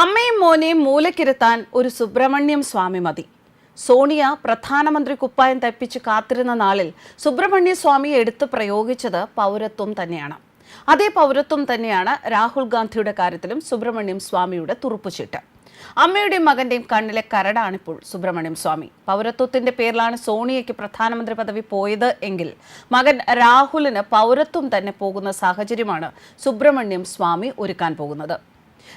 അമ്മയും മോനെയും മൂലക്കിരുത്താൻ ഒരു സുബ്രഹ്മണ്യം സ്വാമി മതി. സോണിയ പ്രധാനമന്ത്രി കുപ്പായം തപ്പിച്ച് കാത്തിരുന്ന നാളിൽ സുബ്രഹ്മണ്യ സ്വാമി എടുത്തു പ്രയോഗിച്ചത് പൗരത്വം തന്നെയാണ്. അതേ പൗരത്വം തന്നെയാണ് രാഹുൽ ഗാന്ധിയുടെ കാര്യത്തിലും സുബ്രഹ്മണ്യം സ്വാമിയുടെ തുറുപ്പുചീട്ട്. അമ്മയുടെയും മകന്റെയും കണ്ണിലെ കരടാണിപ്പോൾ സുബ്രഹ്മണ്യം സ്വാമി. പൗരത്വത്തിന്റെ പേരിലാണ് സോണിയയ്ക്ക് പ്രധാനമന്ത്രി പദവി പോയത് എങ്കിൽ മകൻ രാഹുലിന് പൗരത്വം തന്നെ പോകുന്ന സാഹചര്യമാണ് സുബ്രഹ്മണ്യം സ്വാമി ഒരുക്കാൻ പോകുന്നത്.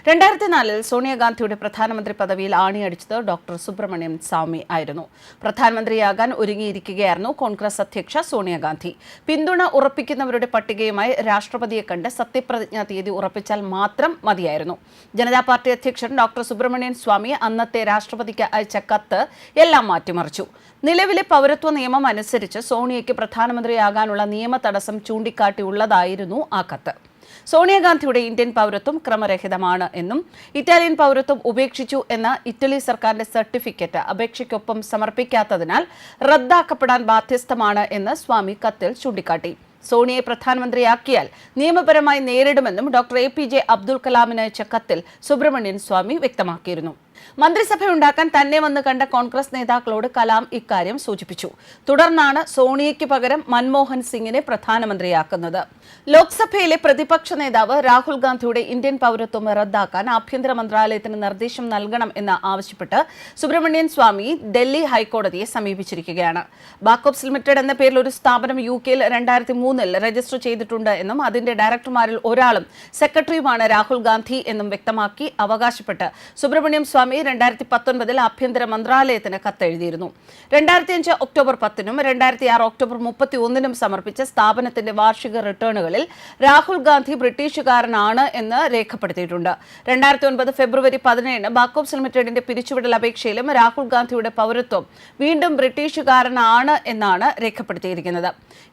രണ്ടായിരത്തി നാലിൽ സോണിയാഗാന്ധിയുടെ പ്രധാനമന്ത്രി പദവിയിൽ ആണിയടിച്ചത് ഡോക്ടർ സുബ്രഹ്മണ്യം സ്വാമി ആയിരുന്നു. പ്രധാനമന്ത്രിയാകാൻ ഒരുങ്ങിയിരിക്കുകയായിരുന്നു കോൺഗ്രസ് അധ്യക്ഷ സോണിയാഗാന്ധി. പിന്തുണ ഉറപ്പിക്കുന്നവരുടെ പട്ടികയുമായി രാഷ്ട്രപതിയെ കണ്ട് സത്യപ്രതിജ്ഞാ തീയതി ഉറപ്പിച്ചാൽ മാത്രം മതിയായിരുന്നു. ജനതാ പാർട്ടി അധ്യക്ഷൻ ഡോക്ടർ സുബ്രഹ്മണ്യൻ സ്വാമി അന്നത്തെ രാഷ്ട്രപതിക്ക് അയച്ച കത്ത് എല്ലാം മാറ്റിമറിച്ചു. നിലവിലെ പൗരത്വ നിയമം അനുസരിച്ച് സോണിയയ്ക്ക് പ്രധാനമന്ത്രിയാകാനുള്ള നിയമ തടസ്സം ചൂണ്ടിക്കാട്ടിയുള്ളതായിരുന്നു ആ കത്ത്. സോണിയാഗാന്ധിയുടെ ഇന്ത്യൻ പൗരത്വം ക്രമരഹിതമാണ് എന്നും ഇറ്റാലിയൻ പൗരത്വം ഉപേക്ഷിച്ചു എന്ന ഇറ്റലി സർക്കാരിന്റെ സർട്ടിഫിക്കറ്റ് അപേക്ഷയ്ക്കൊപ്പം സമർപ്പിക്കാത്തതിനാൽ റദ്ദാക്കപ്പെടാൻ ബാധ്യസ്ഥമാണ് എന്ന് സ്വാമി കത്തിൽ ചൂണ്ടിക്കാട്ടി. സോണിയെ പ്രധാനമന്ത്രിയാക്കിയാൽ നിയമപരമായി നേരിടുമെന്നും doctor A P J Abdul കലാമിന് അയച്ച കത്തിൽ സുബ്രഹ്മണ്യൻ സ്വാമി വ്യക്തമാക്കിയിരുന്നു. മന്ത്രിസഭയുണ്ടാക്കാൻ തന്നെ വന്ന് കണ്ട കോൺഗ്രസ് നേതാക്കളോട് കലാം ഇക്കാര്യം സൂചിപ്പിച്ചു. തുടർന്നാണ് സോണിയയ്ക്ക് പകരം മൻമോഹൻ സിംഗിനെ പ്രധാനമന്ത്രിയാക്കുന്നത്. ലോക്സഭയിലെ പ്രതിപക്ഷ നേതാവ് രാഹുൽ ഗാന്ധിയുടെ ഇന്ത്യൻ പൗരത്വം റദ്ദാക്കാൻ ആഭ്യന്തര മന്ത്രാലയത്തിന് നിർദ്ദേശം നൽകണം എന്ന് ആവശ്യപ്പെട്ട് സുബ്രഹ്മണ്യൻ സ്വാമി ഡൽഹി ഹൈക്കോടതിയെ സമീപിച്ചിരിക്കുകയാണ്. ബാക്കോപ്സ് ലിമിറ്റഡ് എന്ന പേരിൽ ഒരു സ്ഥാപനം യു കെയിൽ രണ്ടായിരത്തി മൂന്നിൽ രജിസ്റ്റർ ചെയ്തിട്ടുണ്ട് എന്നും അതിന്റെ ഡയറക്ടർമാരിൽ ഒരാളും സെക്രട്ടറിയുമാണ് രാഹുൽ ഗാന്ധി എന്നും വ്യക്തമാക്കി അവകാശപ്പെട്ട് സുബ്രഹ്മണ്യം സ്വാമി രണ്ടായിരത്തി പത്തൊൻപതിൽ ആഭ്യന്തര മന്ത്രാലയത്തിന് കത്തെഴുതിയിരുന്നു. രണ്ടായിരത്തി അഞ്ച് ഒക്ടോബർ പത്തിനും രണ്ടായിരത്തി ആറ് ഒക്ടോബർ മുപ്പത്തി ഒന്നിനും സമർപ്പിച്ച സ്ഥാപനത്തിന്റെ വാർഷിക റിട്ടേണുകളിൽ രാഹുൽ ഗാന്ധി ബ്രിട്ടീഷുകാരനാണ് എന്ന് രേഖപ്പെടുത്തിയിട്ടുണ്ട്. രണ്ടായിരത്തി ഒൻപത് ഫെബ്രുവരി പതിനേഴിന് ബാക്കോപ്സ് ലിമിറ്റഡിന്റെ പിരിച്ചുവിടൽ അപേക്ഷയിലും രാഹുൽ ഗാന്ധിയുടെ പൗരത്വം വീണ്ടും ബ്രിട്ടീഷുകാരനാണ് എന്നാണ് രേഖപ്പെടുത്തിയിരിക്കുന്നത്.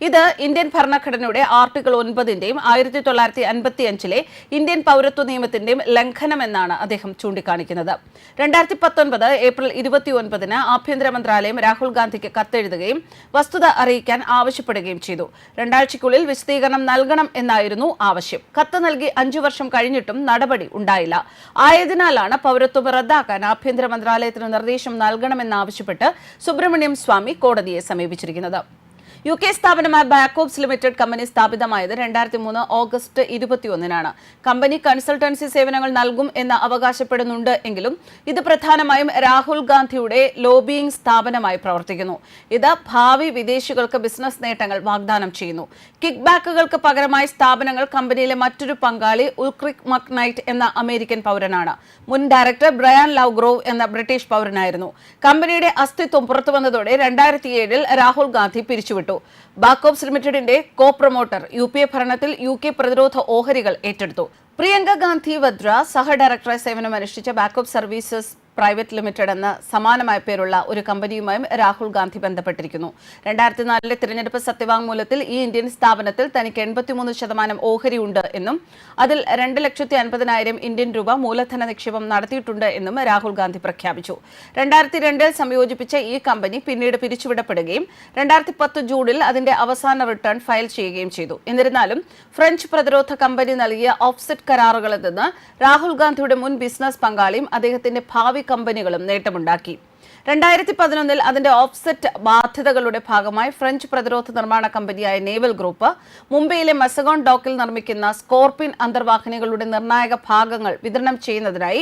ഇത് ഇന്ത്യൻ ഭരണഘടനയുടെ ആർട്ടിക്കിൾ ഒൻപതിന്റെയും ആയിരത്തി തൊള്ളായിരത്തി അൻപത്തി അഞ്ചിലെ ഇന്ത്യൻ പൗരത്വ നിയമത്തിന്റെയും ലംഘനമെന്നാണ് അദ്ദേഹം ചൂണ്ടിക്കാണിക്കുന്നത്. രണ്ടായിരത്തി പത്തൊൻപത് ഏപ്രിൽ ഇരുപത്തി ഒൻപതിന് ആഭ്യന്തര മന്ത്രാലയം രാഹുൽ ഗാന്ധിക്ക് കത്തെഴുതുകയും വസ്തുത അറിയിക്കാൻ ആവശ്യപ്പെടുകയും ചെയ്തു. രണ്ടാഴ്ചയ്ക്കുള്ളിൽ വിശദീകരണം നൽകണം എന്നായിരുന്നു ആവശ്യം. കത്ത് നൽകി അഞ്ചു വർഷം കഴിഞ്ഞിട്ടും നടപടി ഉണ്ടായില്ല. ആയതിനാലാണ് പൗരത്വം റദ്ദാക്കാൻ ആഭ്യന്തര മന്ത്രാലയത്തിന് നിർദ്ദേശം നൽകണമെന്നാവശ്യപ്പെട്ട് സുബ്രഹ്മണ്യം സ്വാമി കോടതിയെ സമീപിച്ചിരിക്കുന്നത്. യു കെ സ്ഥാപനമായ ബാക്കോപ്സ് ലിമിറ്റഡ് കമ്പനി സ്ഥാപിതമായത് രണ്ടായിരത്തി മൂന്ന് ഓഗസ്റ്റ് ഇരുപത്തിയൊന്നിനാണ്. കമ്പനി കൺസൾട്ടൻസി സേവനങ്ങൾ നൽകും എന്ന് അവകാശപ്പെടുന്നുണ്ട് എങ്കിലും ഇത് പ്രധാനമായും രാഹുൽ ഗാന്ധിയുടെ ലോബിയിംഗ് സ്ഥാപനമായി പ്രവർത്തിക്കുന്നു. ഇത് ഭാവി വിദേശികൾക്ക് ബിസിനസ് നേട്ടങ്ങൾ വാഗ്ദാനം ചെയ്യുന്നു. കിക്ക് ബാക്കുകൾക്ക് പകരമായി സ്ഥാപനങ്ങൾ കമ്പനിയിലെ മറ്റൊരു പങ്കാളി ഉൽക്രിക് മക്നൈറ്റ് എന്ന അമേരിക്കൻ പൗരനാണ്. മുൻ ഡയറക്ടർ ബ്രയാൻ ലവ്ഗ്രോവ് എന്ന ബ്രിട്ടീഷ് പൗരനായിരുന്നു. കമ്പനിയുടെ അസ്തിത്വം പുറത്തുവന്നതോടെ രണ്ടായിരത്തി ഏഴിൽ രാഹുൽ ഗാന്ധി പിരിച്ചുവിട്ടു. ബാക്കോപ്സ് ലിമിറ്റഡിന്റെ co promoter U P A ഭരണത്തിൽ യു കെ പ്രതിരോധ ഓഹരികൾ ഏറ്റെടുത്തു. പ്രിയങ്ക ഗാന്ധി വദ്ര സഹ ഡയറക്ടറായി സേവനമനുഷ്ഠിച്ച ബാക്കോപ്പ് സർവീസസ് പ്രൈവറ്റ് ലിമിറ്റഡ് എന്ന സമാനമായ പേരുള്ള ഒരു കമ്പനിയുമായും രാഹുൽ ഗാന്ധി ബന്ധപ്പെട്ടിരിക്കുന്നു. രണ്ടായിരത്തി നാലിലെ തിരഞ്ഞെടുപ്പ് സത്യവാങ്മൂലത്തിൽ ഈ ഇന്ത്യൻ സ്ഥാപനത്തിൽ തനിക്ക് എൺപത്തിമൂന്ന് ശതമാനം ഓഹരിയുണ്ട് എന്നും അതിൽ രണ്ട് ലക്ഷത്തി അൻപതിനായിരം ഇന്ത്യൻ രൂപ മൂലധന നിക്ഷേപം നടത്തിയിട്ടുണ്ട് എന്നും രാഹുൽ ഗാന്ധി പ്രഖ്യാപിച്ചു. രണ്ടായിരത്തി രണ്ടിൽ സംയോജിപ്പിച്ച ഈ കമ്പനി പിന്നീട് പിരിച്ചുവിടപ്പെടുകയും രണ്ടായിരത്തി പത്ത് ജൂണിൽ അതിന്റെ അവസാന റിട്ടേൺ ഫയൽ ചെയ്യുകയും ചെയ്തു. എന്നിരുന്നാലും ഫ്രഞ്ച് പ്രതിരോധ കമ്പനി നൽകിയ ഓഫ്സെറ്റ് കരാറുകളിൽ നിന്ന് രാഹുൽ ഗാന്ധിയുടെ മുൻ ബിസിനസ് പങ്കാളിയും അദ്ദേഹത്തിന്റെ ഭാവി കമ്പനികളും നേട്ടമുണ്ടാക്കി. രണ്ടായിരത്തി പതിനൊന്നിൽ അതിന്റെ ഓഫ്സെറ്റ് ബാധ്യതകളുടെ ഭാഗമായി ഫ്രഞ്ച് പ്രതിരോധ നിർമ്മാണ കമ്പനിയായ നേവൽ ഗ്രൂപ്പ് മുംബൈയിലെ മെസഗോൺ ഡോക്കിൽ നിർമ്മിക്കുന്ന സ്കോർപിൻ അന്തർവാഹിനികളുടെ നിർണായക ഭാഗങ്ങൾ വിതരണം ചെയ്യുന്നതിനായി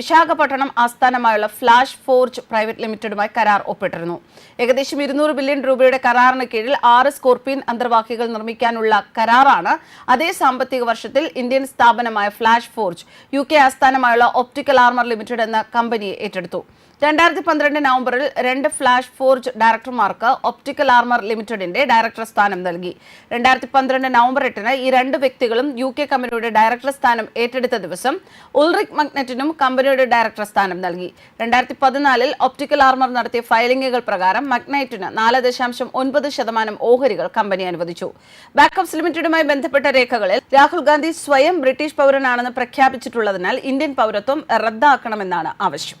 വിശാഖപട്ടണം ആസ്ഥാനമായുള്ള ഫ്ലാഷ് ഫോർജ് പ്രൈവറ്റ് ലിമിറ്റഡുമായി കരാർ ഒപ്പിട്ടിരുന്നു. ഏകദേശം ഇരുന്നൂറ് ബില്യൺ രൂപയുടെ കരാറിന് കീഴിൽ ആറ് സ്കോർപിൻ അന്തർവാഹികൾ നിർമ്മിക്കാനുള്ള കരാറാണ് അതേ സാമ്പത്തിക വർഷത്തിൽ ഇന്ത്യൻ സ്ഥാപനമായ ഫ്ലാഷ് ഫോർജ് യു കെ ആസ്ഥാനമായുള്ള ഓപ്റ്റിക്കൽ ആർമർ ലിമിറ്റഡ് എന്ന കമ്പനിയെ ഏറ്റെടുത്തു. രണ്ടായിരത്തി പന്ത്രണ്ട് നവംബറിൽ രണ്ട് ഫ്ലാഷ് ഫോർജ് ഡയറക്ടർമാർക്ക് ഒപ്റ്റിക്കൽ ആർമർ ലിമിറ്റഡിന്റെ ഡയറക്ടർ സ്ഥാനം നൽകി. രണ്ടായിരത്തി പന്ത്രണ്ട് നവംബർ എട്ടിന് ഈ രണ്ട് വ്യക്തികളും യു കെ കമ്പനിയുടെ ഡയറക്ടർ സ്ഥാനം ഏറ്റെടുത്ത ദിവസം ഉൾറിക് മഗ്നറ്റിനും കമ്പനിയുടെ ഡയറക്ടർ സ്ഥാനം നൽകി. രണ്ടായിരത്തി പതിനാലിൽ ഒപ്റ്റിക്കൽ ആർമർ നടത്തിയ ഫയലിംഗുകൾ പ്രകാരം മഗ്നൈറ്റിന് നാല് ദശാംശം ഒൻപത് ശതമാനം ഓഹരികൾ കമ്പനി അനുവദിച്ചു. ബാക്കപ്സ് ലിമിറ്റഡുമായി ബന്ധപ്പെട്ട രേഖകളിൽ രാഹുൽ ഗാന്ധി സ്വയം ബ്രിട്ടീഷ് പൗരനാണെന്ന് പ്രഖ്യാപിച്ചിട്ടുള്ളതിനാൽ ഇന്ത്യൻ പൗരത്വം റദ്ദാക്കണമെന്നാണ് ആവശ്യം.